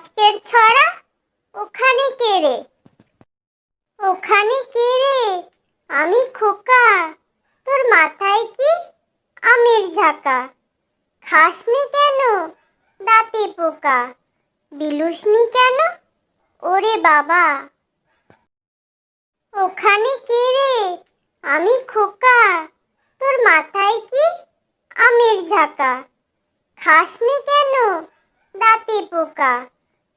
আজকের ছড়া? ওখানে কে রে? ওখানে কে রে? আমি খোকা। তোর মাথায় কি? আমের ঝাঁকা। খাসনি কেন? দাঁতে পোকা। বিলুসনি কেন? ওরে বাবা। ওখানে কে রে? আমি খোকা। তোর মাথায় কি? আমের ঝাঁকা। খাসনি কেন? দাঁতে পোকা।